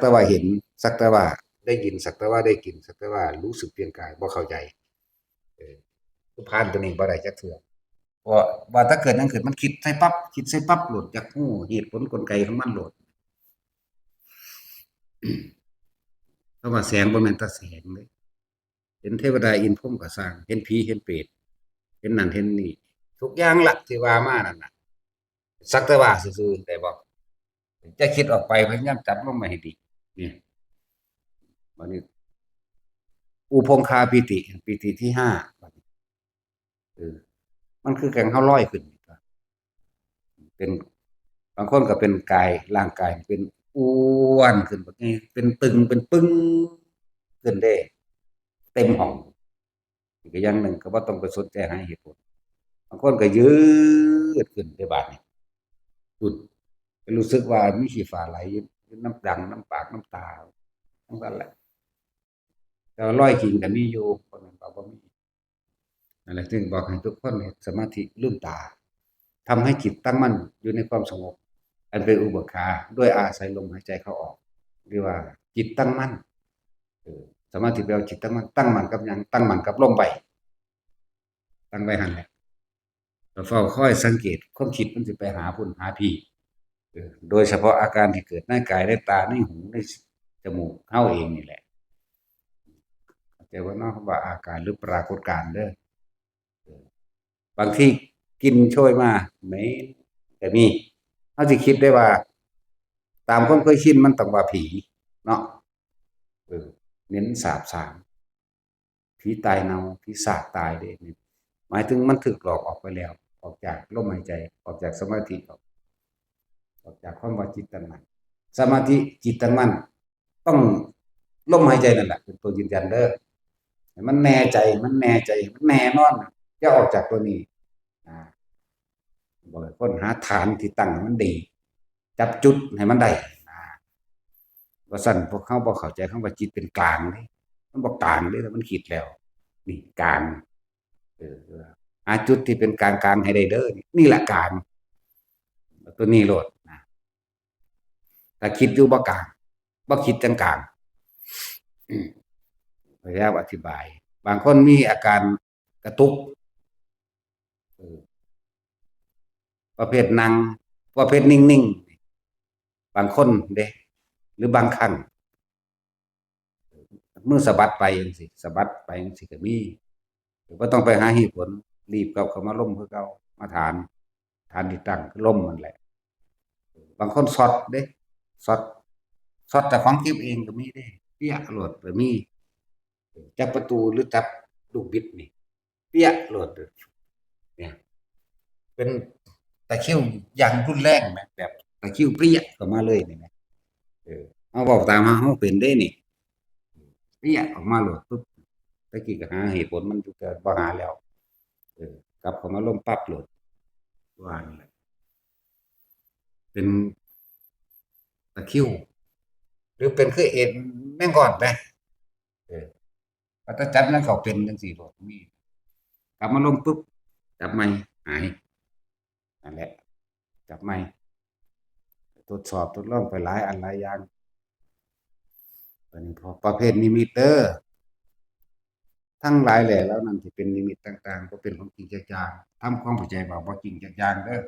แต่ว่าเห็น สักแต่ว่าได้ยินสักแต่ว่าได้กินสักแต่ว่ารู้สึกเพียงกายบ่เข้าใจเออผ่านตัวนี้บ่ได้จักเทื่อเพราว่าถ้าเกิดหยังขึ้นมันคิดใส่ปั๊บคิดใส่ปั๊บโหลดจากฮู้เหตุผลกลไกของมันโหลดเพราะว่าแสงบ่แม่นตาแสงเลยเห็นเทวดาอินพรหมก็สร้าง เห็นผีเห็นเปรตเห็นนั่นเห็นนี่ ทุกอย่างละที่ว่ามานั่นน่ะสักแต่ว่าซื่อๆแต่บ่จะคิดออกไปพยายามจับลงมาให้ดี นี่วันนี้อุพงคาปิติ ปิติที่ห้าเออมันคือแกงเฮาลอยขึ้น เป็นบางคนก็เป็นกายร่างกายเป็นอ้วนขึ้นแบบนี้ เป็นตึงเป็นปึ้งขึ้นได้ เต็มห้องอีกอย่างหนึ่งก็บ่ต้องไปสนใจหาเหตุผลบางคนก็ยืดขึ้นในบาดนี้คุณรู้สึกว่ามีขี้ฟ้าไหลอยู่ น้ำดังน้ำปากน้ำตาทั้งนั้นแหละแต่ว่าร้อยจริงก็มีอยู่คนนั้นก็บ่มีนั่นแหละจึงบอกให้ทุกคนเฮ็ดสมาธิลืมตาทำให้จิตตั้งมั่นอยู่ในความสงบ อันเป็นอุเบกขาด้วยอาศัยลมหายใจเข้าออกเรียกว่าจิตตั้งมั่นสมาธิแปลว่าจิตตั้งมั่นตั้งมั่นกับยังตั้งมั่นกับลมไปตั้งไว้หันแหละแล้วเฝ้าคอยสังเกตความคิดมันสิไปหาพุ่นหาพี่ โดยเฉพาะอาการที่เกิดในกายในตาในหูในจมูกเฮาเองนี่แหละแต่ว่านอกว่าอาการหรือปรากฏการณ์เด้อบางที่กินช่วยมาเหมแต่มีเขาสิคิดได้ว่า ตามความเคยชินมันต้องว่าผีเนาะเน้นสาบสางผีตายเนาผีสาบตายเด้หมายถึงมันถึกหลอกออกไปแล้ว ออกจากลมหายใจ ออกจากสมาธิออก ออกจากความว่าจิตตั้งมั่นสมาธิจิตตั้งมั่นต้องลมหายใจนั่นแหละเป็นตัวยืนยันเด้อมันแน่ใจมันแน่ใจมันแน่นอนจะออกจากตัวนี้อ่าบอกให้คนหาฐานที่ตั้งมันดี จับจุดให้มันได้อ่าว่าสั่นพวกเขาบอกเข้าใจคำว่าจิตเป็นกลางเลยมันบอกกลางเลยแล้วมันคิดแล้ว นี่กลางเออหาจุดที่เป็นกลางกลางให้ได้เด้อนี่นี่แหละกลางตัวนี้โหลด นะถ้าคิดอยู่บ่กลางบ่คิดจังกลางพยายามอธิบาย บางคนมีอาการกระตุกประเภทนั่งประเภทนิ่งๆ บางคนเด้หรือบางครั้งมือสะบัดไปจังซี่สะบัดไปจังซี่ก็มีบ่าต้องไปหาเหตุผล รีบกับเขามาล่มคือเก่ามาฐาน ฐานที่ตั้งล่มนั่นแหละ บางคนช็อตเด้ ช็อตช็อตจากของเก็บเองก็มีเด้เปียกโลดก็มีจับประตูหรือจับลูกบิดนี่เปี้ยโหลดเนี่ย เป็นตะคิวอย่างรุนแรงนะแบบตะคิวเปรี้ยออกมาเลยนี่นะเออเอาบอกตามมาเฮาเป็นได้นี่เปรี้ยออกมาโหลดปุ๊บตะกี้ก็หาเหตุผลมันอยู่แต่บ่หาแล้ว เออกลับเข้ามาล้มปั๊บโหลดว่านี่แหละเป็น ตะคริว หรือเป็นคือเอ็นแม่งก่อนไปเออพอถ้าจับนั้นเขาเป็นจังสี่โลดมีกลับมาลงปุ๊บจับไม่หายนั่นแหละ จับไม่ตรวจสอบทดลองไปหลายอันหลายอย่างอันนี้พอประเภทนิมิตเตอร์ทั้งหลายแหล่แล้วนั่นที่เป็นนิมิตต่าง ๆ ก็เป็นของจริงจักอย่างทำความเข้าใจว่าบ่จริงจักอย่างเด้อ